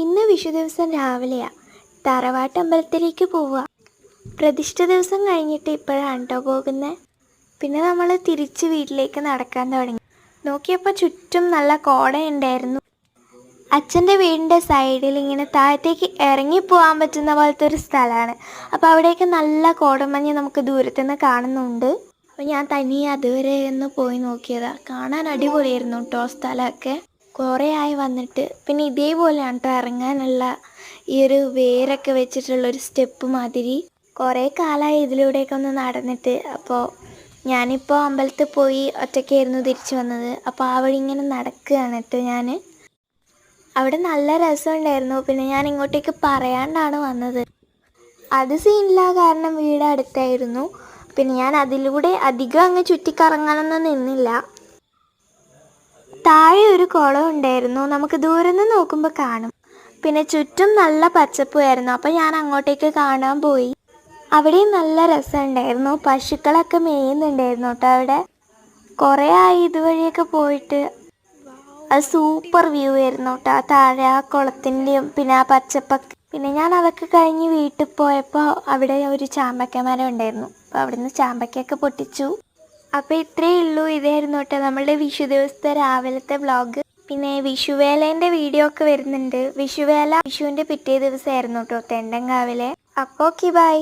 ഇന്ന് വിഷു ദിവസം രാവിലെയാ. തറവാട്ട് അമ്പലത്തിലേക്ക് പോവുക. പ്രതിഷ്ഠ ദിവസം കഴിഞ്ഞിട്ട് ഇപ്പോഴാണ് കേട്ടോ പോകുന്നത് പിന്നെ നമ്മൾ തിരിച്ച് വീട്ടിലേക്ക് നടക്കാൻ തുടങ്ങി. നോക്കിയപ്പോൾ ചുറ്റും നല്ല കോടയുണ്ടായിരുന്നു. അച്ഛന്റെ വീടിന്റെ സൈഡിൽ ഇങ്ങനെ താഴത്തേക്ക് ഇറങ്ങി പോകാൻ പറ്റുന്ന പോലത്തെ ഒരു സ്ഥലമാണ്. അപ്പോൾ അവിടെയൊക്കെ നല്ല കോടമഞ്ഞ് നമുക്ക് ദൂരത്തു നിന്ന് കാണുന്നുണ്ട്. അപ്പോൾ ഞാൻ തനിയെ അതുവരെ ഒന്ന് പോയി നോക്കിയതാണ് കാണാൻ അടിപൊളിയായിരുന്നു കേട്ടോ സ്ഥലമൊക്കെ. കുറേ ആയി വന്നിട്ട് പിന്നെ ഇതേപോലെയാണ് കേട്ടോ ഇറങ്ങാനുള്ള ഈ ഒരു വേരൊക്കെ വെച്ചിട്ടുള്ള ഒരു സ്റ്റെപ്പ് മാതിരി കുറേ കാലമായി ഇതിലൂടെയൊക്കെ ഒന്ന് നടന്നിട്ട്. അപ്പോൾ ഞാനിപ്പോൾ അമ്പലത്തിൽ പോയി ഒറ്റയ്ക്കായിരുന്നു തിരിച്ചു വന്നത്. അപ്പോൾ ആ വഴി ഇങ്ങനെ നടക്കുകയാണ് കേട്ടോ ഞാൻ അവിടെ നല്ല രസമുണ്ടായിരുന്നു. പിന്നെ ഞാൻ ഇങ്ങോട്ടേക്ക് പറയാണ്ടാണ് വന്നത്. അത് സീനില്ല കാരണം വീട് അടുത്തായിരുന്നു. പിന്നെ ഞാൻ അതിലൂടെ അധികം അങ്ങ് ചുറ്റിക്കറങ്ങാനൊന്നും നിന്നില്ല. താഴെ ഒരു കുളം ഉണ്ടായിരുന്നു. നമുക്ക് ദൂരെ നിന്ന് നോക്കുമ്പോൾ കാണും. പിന്നെ ചുറ്റും നല്ല പച്ചപ്പുമായിരുന്നു അപ്പോൾ ഞാൻ അങ്ങോട്ടേക്ക് കാണാൻ പോയി. അവിടെയും നല്ല രസമുണ്ടായിരുന്നു പശുക്കളൊക്കെ മേയുന്നുണ്ടായിരുന്നു കേട്ടോ അവിടെ. കുറേ ആയി ഇതുവഴിയൊക്കെ പോയിട്ട്. അത് സൂപ്പർ വ്യൂ ആയിരുന്നു കേട്ടോ. ആ താഴെ ആ കുളത്തിന്റെയും പിന്നെ ആ പച്ചപ്പൊക്കെ. പിന്നെ ഞാൻ അതൊക്കെ കഴിഞ്ഞ് വീട്ടിൽ പോയപ്പോൾ അവിടെ ഒരു ചാമ്പക്ക മരം ഉണ്ടായിരുന്നു. അപ്പോൾ അവിടുന്ന് ചാമ്പക്കയൊക്കെ പൊട്ടിച്ചു. അപ്പോൾ ഇത്രയേ ഉള്ളൂ. ഇതായിരുന്നു കേട്ടോ നമ്മളുടെ വിഷു ദിവസത്തെ രാവിലത്തെ വ്ളോഗ് പിന്നെ വിഷുവേലേന്റെ വീഡിയോ ഒക്കെ വരുന്നുണ്ട്. വിഷുവേല വിഷുവിന്റെ പിറ്റേ ദിവസമായിരുന്നു കേട്ടോ തെണ്ടങ്കാവിലെ. അപ്പോൾ ഓക്കെ ബൈ